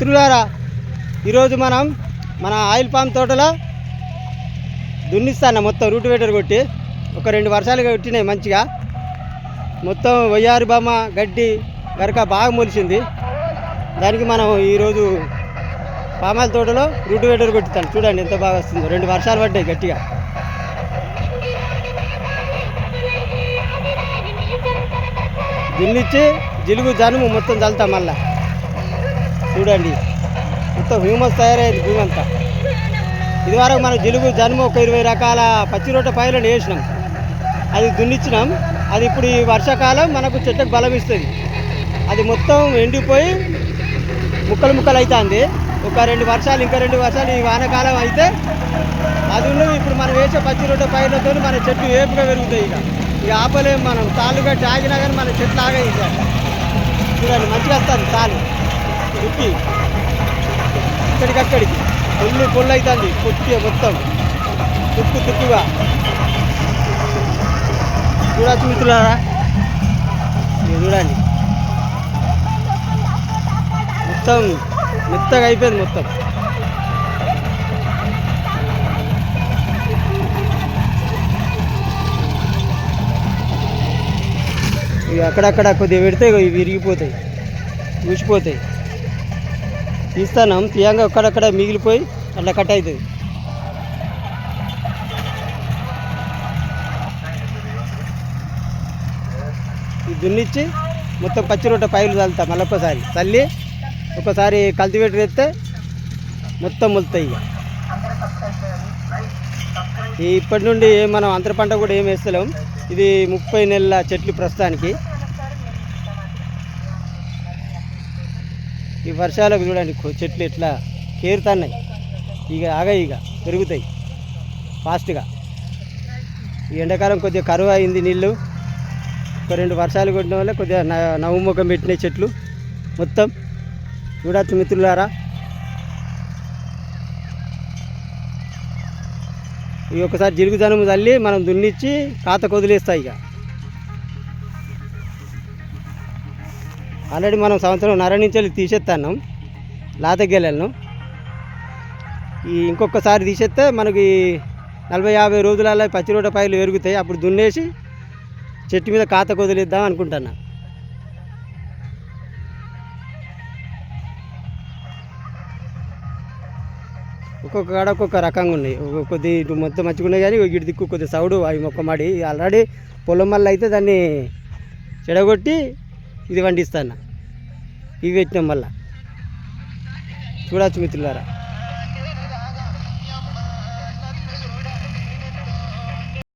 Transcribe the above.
మిత్రులారా ఈరోజు మనం మన ఆయిల్ పామ్ తోటలో దున్నిస్తాను మొత్తం రూట్ వేటర్ కొట్టి ఒక రెండు వర్షాలు కొట్టినాయి మంచిగా. మొత్తం వయ్యారు బొమ్మ గడ్డి గరక బాగా మొలిచింది. దానికి మనం ఈరోజు పామాయిల్ తోటలో రూట్ వేటర్ కొట్టిస్తాను చూడండి ఎంత బాగా వస్తుందో. రెండు వర్షాలు పడ్డాయి గట్టిగా. దున్నిచ్చి జిలుగు జనుము మొత్తం చల్లుతాం మళ్ళీ. చూడండి. మొత్తం హ్యూమస్ తయారైంది భూమి అంతా ఇదివరకు మనం జిలుగు జన్మ ఒక ఇరవై రకాల పచ్చి రొట్టె పైలను వేసినాం. అది దున్నిచ్చినాం. అది ఇప్పుడు ఈ వర్షాకాలం మనకు చెట్టుకు బలం ఇస్తుంది. అది మొత్తం ఎండిపోయి ముక్కలు ముక్కలు అవుతుంది ఒక రెండు వర్షాలు ఇంకా రెండు వర్షాలు ఈ వానకాలం అయితే అది ఉన్నది ఇప్పుడు మనం వేసే పచ్చి రొట్టె పైలతో మన చెట్లు ఏపుగా పెరుగుతాయి ఇక. ఇక ఆపలేము మనం. తాళ్ళుగా తాగినా కానీ మన చెట్లు ఆగాయి ఇక చూడండి మంచిగా వస్తుంది తాళ్ళు. ఉక్కి ఇక్కడికక్కడికి పొల్లు పొల్లు అవుతుంది పొట్టి మొత్తం. తుక్కు తుక్కుగా. చూడచ్చు మిత్రులారా? చూడండి. మొత్తం మెత్తగా అయిపోయింది మొత్తం. ఇవి అక్కడక్కడ కొద్దిగా పెడితే ఇవి విరిగిపోతాయి. ఊసిపోతాయి. తీస్తాం తీయంగా ఒక్కడక్కడ మిగిలిపోయి అట్లా కట్ అవుతుంది దున్నిచ్చి మొత్తం పచ్చి రొట్టె పైలు చల్లుతాం మళ్ళీ ఒక్కసారి చల్లి ఒకసారి కల్టివేటర్ ఎత్తే మొత్తం మొలుతాయి ఇక. ఇప్పటి నుండి మనం అంతర పంట కూడా ఏం వేస్తలేం. ఇది ముప్పై నెలల చెట్లు ప్రస్తుతానికి. ఈ వర్షాలకు చూడండి చెట్లు ఎట్లా కేరుతున్నాయి. ఇక ఆగా ఇక పెరుగుతాయి. ఫాస్ట్గా. ఈ ఎండాకాలం కొద్దిగా కరువు అయింది నీళ్ళు. ఒక రెండు వర్షాలు కొట్టిన వల్ల కొద్దిగా నవ్వుముఖం పెట్టిన పెట్టినాయి చెట్లు మొత్తం. చూడచ్చు మిత్రులారా. ఈ ఒకసారి జిరుగుదనము తల్లి మనం దున్నిచ్చి కాత కొదిలేస్తాయి ఇక. ఆల్రెడీ మనం సంవత్సరం నర నుంచి తీసేస్తాన్నాం తీసేస్తాను లాతగెలను ఈ ఇంకొకసారి తీసేస్తే మనకి నలభై యాభై రోజులలో పచ్చి రోడ్ల పైలు పెరుగుతాయి. అప్పుడు దున్నేసి చెట్టు మీద కాత కొదిలేద్దాం అనుకుంటున్నా. ఒక్కొక్క కాడ ఒక్కొక్క రకంగా ఉన్నాయి. కొద్ది ఇటు మొత్తం మంచిగా ఉన్నాయి కానీ ఇటు దిక్కు కొద్ది సౌడు అవి మొక్క మాడి ఆల్రెడీ పొలం వల్ల అయితే దాన్ని చెడగొట్టి ఇది వండిస్తాను ఇవి పెట్టినాం మళ్ళా. చూడవచ్చు మిత్రులారా.